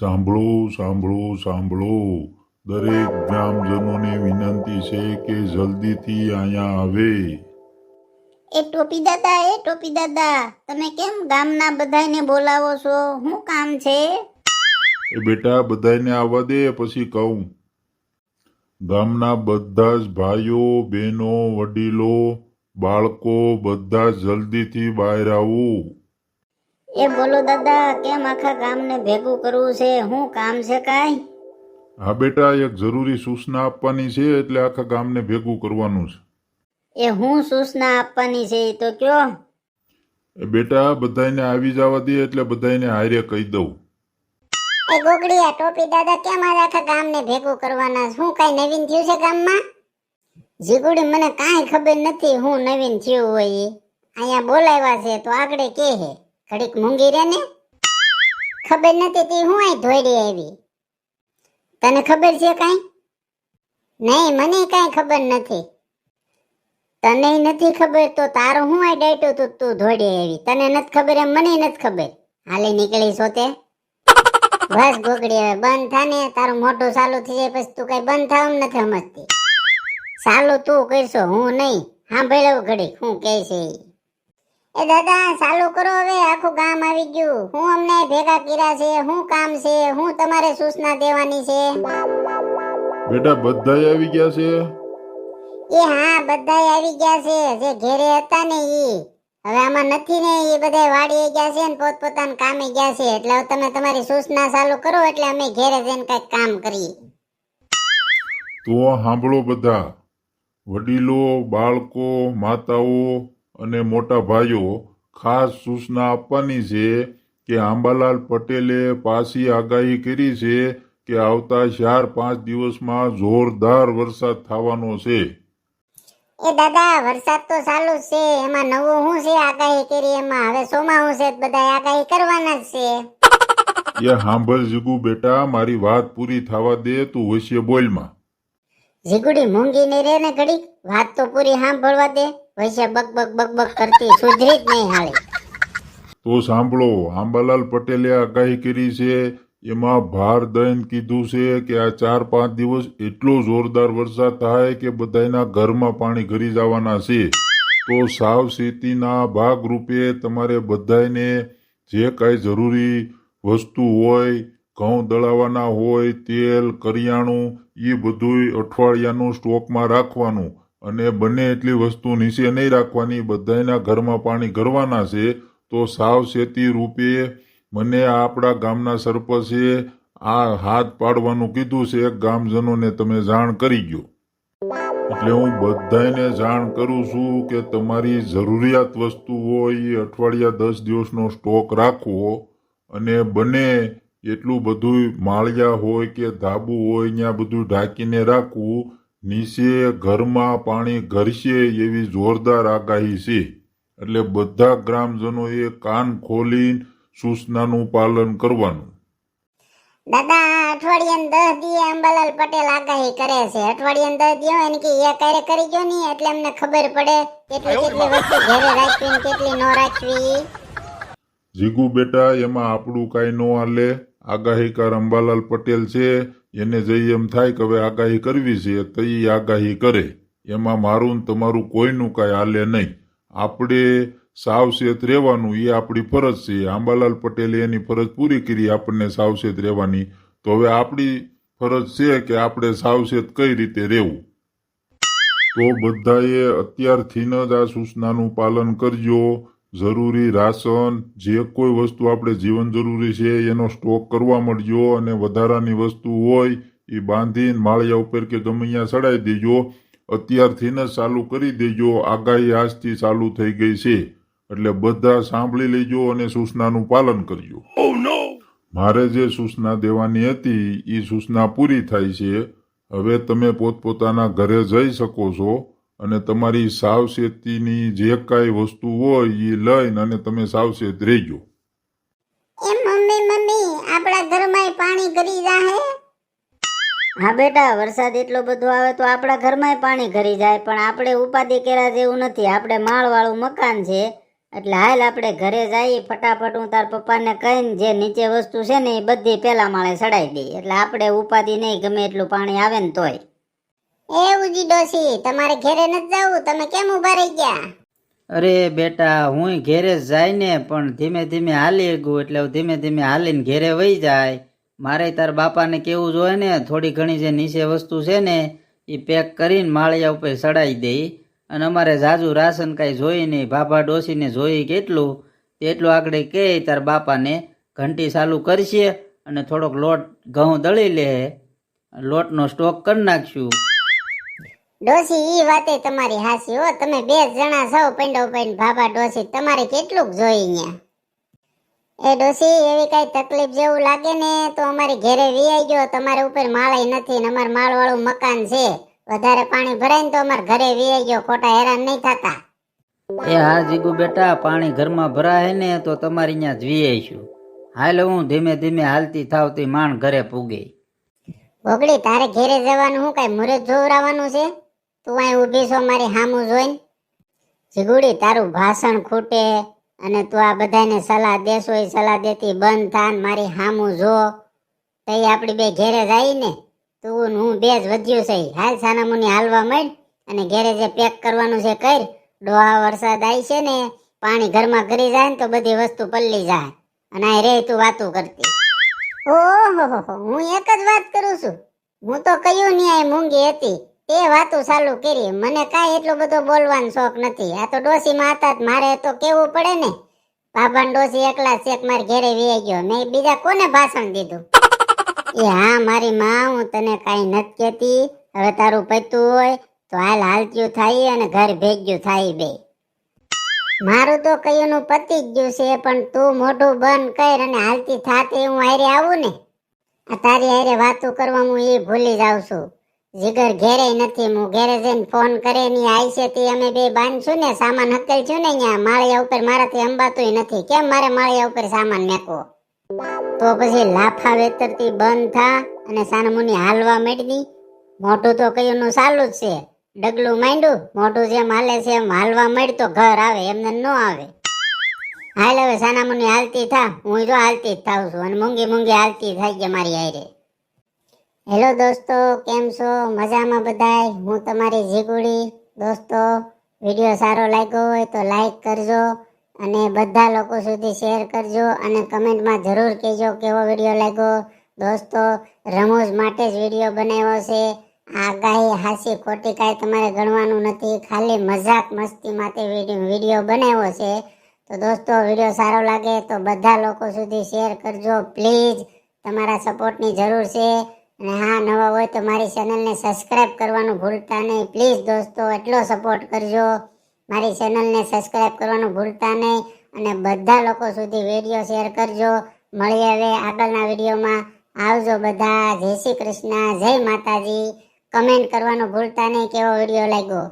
સાંભળો સાંભળો સાંભળો. દરેક ગ્રામજનોને વિનંતી છે કે જલ્દીથી અહીંયા આવે. એ ટોપી દાદા એ ટોપી દાદા તમે કેમ ગામના બધાયને બોલાવો છો? શું કામ છે? એ બેટા બધાને આવવા દે પછી કહું. ગામના બધા જ ભાઈઓ બહેનો વડીલો બાળકો બધા જલ્દીથી બહાર આવું. એ બોલો દાદા કેમ આખા ગામને ભેગું કરવું છે? શું કામ છે કાંઈ? હા બેટા એક જરૂરી સૂચના આપવાની છે એટલે આખા ગામને ભેગું કરવાનું છે. એ હું સૂચના આપવાની છે એ તો કયો? એ બેટા બધાને આવી જવા દે એટલે બધાને હારે કહી દઉં. એ ગોગડીયા ટોપી દાદા કેમ આજ આખા ગામને ભેગું કરવાના? શું કાંઈ નવીન થયું છે ગામમાં? જીગુડી મને કાંઈ ખબર નથી હું નવીન થયું હોય એ અહીંયા બોલાવ્યા છે તો આગળ કે હે? ઘડીક મૂંગી રે ને? ખબર નથી તી હું અહીં ધોઈડી આવી. તને ખબર છે કાંઈ? નહીં, મને કાંઈ ખબર નથી. તને નથી ખબર તો તારું હું અહીં ડાયટું તું તું ધોડી આવી. તને નથી ખબર એમ મને નથી ખબર. હાલે નીકળી સોતે બસ ગોગડી, હવે બંધ થાને તારું મોટો ચાલુ થઈ જાય પછી તું કઈ બંધ થાવ નથી સમજતી. ચાલુ તું કરશો, હું નહીં. સાંભળ્યું ઘડી હું કહે છે. એ દાદા ચાલુ કરો હવે આખું ગામ આવી ગયું. હું અમને ભેગા કર્યા છે હું કામ છે હું તમારે સૂચના દેવાની છે. બેટા બધા આવી ગયા છે? એ હા બધા આવી ગયા છે જે ઘેરે હતા ને ઈ. હવે આમાં નથી ને એ બધા વાડીએ ગયા છે ને પોતપોતાના કામે ગયા છે. એટલે તમે તમારી સૂચના ચાલુ કરો એટલે અમે ઘેરે જઈને કંઈક કામ કરીએ. તો સાંભળો બધા. વડીલો બાળકો માતાઓ અને મોટા ભાઈઓ ખાસ સૂચના આપવાની છે કે આંબાલાલ પટેલે પાછી આગાહી કરી છે કે આવતા ચાર પાંચ દિવસમાં જોરદાર વરસાદ થવાનો છે. એ દાદા વરસાદ તો ચાલુ છે. એમાં નવું શું છે આગાહી કરી? એમાં હવે સોમાં હું છે? બધા આગાહી કરવાના છે. એ હાંભળ જીગુ બેટા મારી વાત પૂરી થવા દે તું હોશિયે બોલમાં. જીગુડી મૂંગી ને રે ને ઘડી? વાત તો પૂરી સાંભળવા દે. વૈસે બક બક બક બક કરતી સુધરી જ નહીં હાલે. તો સાંભળો, આંબાલાલ પટેલે આગાહી કરી છે, એમાં ભાર દયન કીધું છે કે આ ચાર પાંચ દિવસ એટલો જોરદાર વરસાદ થાય કે બધાયના ઘરમાં પાણી ઘરી જવાના છે. તો સાવચેતીના ભાગરૂપે તમારે બધાયને જે કાંઈ જરૂરી વસ્તુ હોય, ઘઉં દળાવવાના હોય, તેલ, કરિયાણું એ બધુંય અઠવાડિયાનું સ્ટોકમાં રાખવાનું. અને બને એટલી વસ્તુ નીચે નહીં રાખવાની બધાના ઘરમાં પાણી ગરવાના છે, તો સાવચેતી રૂપે મને આપણા ગામના સરપંચે આ હાથ પાડવાનું કીધું છે. ગામજનોને તમે જાણ કરી ગયો. એટલે હું બધાને જાણ કરું છું કે તમારી જરૂરિયાત વસ્તુ હોય, એ અઠવાડિયા દસ દિવસનો સ્ટોક રાખવો અને બને એટલું બધું માળિયા હોય કે ધાબુ હોય, ત્યાં બધું ઢાંકીને રાખવું. નીચે ઘરમાં પાણી ઘરશે એવી જોરદાર આગાહી છે. એટલે બધા ગ્રામજનોએ કાન ખોલીને સૂચનાનું પાલન કરવાનું. દાદા અઠવાડિયાને દસ દીએ અંબાલાલ પટેલ આગાહી કરે છે. અઠવાડિયાને દસ દીઓ એને કે એ કાર્ય કરી ગયો નહીં એટલે અમને ખબર પડે કેટલી કેટલી વસ્તુ ઘરે રાખવી ને કેટલી ન રાખવી. જીગુ બેટા એમાં આપણું કાંઈ ન હાલે. આગાહીકાર અંબાલાલ પટેલ છે. એને જઈ એમ થાય કે હવે આગાહી કરવી છે, તો એ આગાહી કરે. એમાં મારું તમારું કોઈનું કાંઈ હાલે નહીં. આપણે સાવચેત રહેવાનું એ આપણી ફરજ છે. આંબાલાલ પટેલે એની ફરજ પૂરી કરી, આપણને સાવચેત રહેવાની. તો હવે આપણી ફરજ છે કે આપણે સાવચેત કઈ રીતે રહેવું? તો બધાએ અત્યારથી જ આ સૂચનાનું પાલન કરજો. જરૂરી રાશન જે કોઈ વસ્તુ આપણે જીવન જરૂરી છે એનો સ્ટોક કરવા મળજો અને વધારાની વસ્તુ હોય એ બાંધીને માળિયા ઉપર કે ગમે અહીંયા ચડાવી દેજો. અત્યારથી જ ચાલુ કરી દેજો. આગાહી આજથી ચાલુ થઈ ગઈ છે. એટલે બધા સાંભળી લેજો અને સૂચનાનું પાલન કરજો. મારે જે સૂચના દેવાની હતી એ સૂચના પૂરી થાય છે. હવે તમે પોતપોતાના ઘરે જઈ શકો છો. અને તમારી સાવચેતીની જે કાંઈ વસ્તુ હોય એ લઈને અને તમે સાવચેત રહેજો. એમ મમ્મી મમ્મી આપણા ઘરમાં પાણી ગરી જાહે? હા બેટા વરસાદ એટલો બધો આવે તો આપણા ઘરમાં પાણી ઘરી જાય પણ આપણે ઉપાધિ કર્યા જેવું નથી. આપણે માળવાળું મકાન છે એટલે હાલ આપણે ઘરે જઈએ ફટાફટ હું તાર પપ્પાને કહીને જે નીચે વસ્તુ છે ને એ બધી પહેલાં માળે ચડાઈ દઈએ. એટલે આપણે ઉપાધિ નહીં ગમે એટલું પાણી આવે ને તોય. એ ઉજી ડોસી તમારે ઘેરે નથી જવું, તમે કેમ ઊભા રહી ગયા? અરે બેટા, હું ઘેરે જાય ને, પણ ધીમે ધીમે હાલી ગયું એટલે ધીમે ધીમે હાલીને ઘેરે વહી જાય. મારે તાર બાપાને કેવું જોઈએ ને, થોડી ઘણી જે નીચે વસ્તુ છે ને એ પેક કરીને માળિયા ઉપર ચડાવી દઈ. અને અમારે ઝાઝુ રાશન કાંઈ જોઈ નહીં ભાભા ડોસીને જોઈ કેટલું તેટલું આગળ કહે તાર બાપાને ઘંટી ચાલુ કરશે અને થોડોક લોટ ઘઉં દળી લે. લોટનો સ્ટોક કરી નાખશું. ડોશી ઈ વાતે તમારી હાસી હો. તમે બે જણા સૌ પંડો પૈન ભાભા ડોસી તમારે કેટલુંક જોઈ અહીંયા? એ ડોસી એવી કઈ તકલીફ જેવું લાગે ને તો અમારી ઘેરે વીઆઈ ગયો. તમારે ઉપર માળાઈ નથી ને અમાર માળવાળું મકાન છે. વધારે પાણી ભરાય ને તો અમાર ઘરે વીઆઈ ગયો. ખોટા હેરાન નહીં થતા. એ હા જીગુ બેટા પાણી ઘરમાં ભરાય ને તો તમારી અહીંયા જ આવીશું હાલ હું ધીમે ધીમે હાલતી થાવતી માણ ઘરે પૂગે. ભોગડી તારે ઘેરે જવાનું હું કઈ મુરત જોવરાવાનું છે? તું અહીં ઊભી છો, મારી હામું જોઈને? જીગુડી, તારું ભાષણ ખૂટે અને તું આ બધાને સલાહ દેશો, એ સલાહ દેતી બંધ થા ને મારી હામું જો. તઈ આપણી બે ઘેરે જાય ને, તું હું બે જ વધ્યું છે. હાલ સાનામુની હાલવા માંડ અને ઘેરે જે પેક કરવાનું છે કર. ડોહા વરસાદ આવી છે ને, પાણી ઘરમાં કરી જાય ને તો બધી વસ્તુ પલ્લી જાય. અને આ રે તું વાતું કરતી. ઓહો હું એક જ વાત કરું છું. હું તો કયું આ મૂંગી હતી. તે વાતું ચાલુ કરી. મને કાંઈ એટલો બધો બોલવાનો શોખ નથી. આ તો ડોસીમાં હતા જ. મારે તો કેવું પડે ને? ને ડોસી એકલા શેક માર ઘેરે વી ગયો. મેં બીજા કોને ભાષણ દીધું? એ હા, મારી માં, હું તને કાંઈ નથી કહેતી. હવે તારું પતું હોય તો હાલ હાલત્યું થાય અને ઘર ભેગ્યું થાય બે. મારું તો કયુંનું પતી જ ગયું છે, પણ તું મોઢું બંધ કર અને હાલતી થાતે હું હારે આવું ને? આ તારી હારે વાતો કરવા હું એ ભૂલી જાઉં છું. જીગર ઘેરે નથી, હું ઘેરે જઈને ફોન કરે ની આવી છે તે અમે બે બાંધશું ને, સામાન હકેલ છું ને અહીંયા. માળિયા ઉપર મારાથી અંબાતુંય નથી. કેમ મારે માળિયા ઉપર સામાન મેકવો? તો પછી લાફા વેતરતી બંધ થા અને સાનમુની હાલવા માંડી મોટું તો કયું નું ચાલુ જ છે. ડગલું માંડ્યું. મોટું જેમ હાલે છે એમ હાલવા માંડ તો ઘર આવે, એમને ન આવે. હાલ હવે સાનામુની હાલતી થા. હું જો હાલતી જ થાવ છું અને મૂંગી મૂંગી હાલતી થાય છે મારી હારે. હેલો દોસ્તો, કેમ છો? મજામાં બધાય? હું તમારી જીગુડી. દોસ્તો, વીડિયો સારો લાગ્યો હોય તો લાઈક કરજો અને બધા લોકો સુધી શેર કરજો અને કમેન્ટમાં જરૂર કહેજો કેવો વીડિયો લાગ્યો. દોસ્તો, રમૂજ માટે જ વીડિયો બનાવ્યો છે. આગાહી હાસી ખોટી કાંઈ તમારે ગણવાનું નથી. ખાલી મજાક મસ્તી માટે વીડિયો બનાવ્યો છે. તો દોસ્તો, વીડિયો સારો લાગે તો બધા લોકો સુધી શેર કરજો. પ્લીઝ, તમારા સપોર્ટની જરૂર છે. અને હા નવા હોય તો મારી ચેનલને સબસ્ક્રાઇબ કરવાનું ભૂલતા નહીં. પ્લીઝ દોસ્તો, એટલો સપોર્ટ કરજો. મારી ચેનલને સબસ્ક્રાઇબ કરવાનું ભૂલતા નહીં અને બધા લોકો સુધી વીડિયો શેર કરજો. મળીએ હવે આગળના વિડીયોમાં આવજો બધા. જય શ્રી કૃષ્ણ. જય માતાજી. કમેન્ટ કરવાનું ભૂલતા નહીં કેવો વીડિયો લાગ્યો.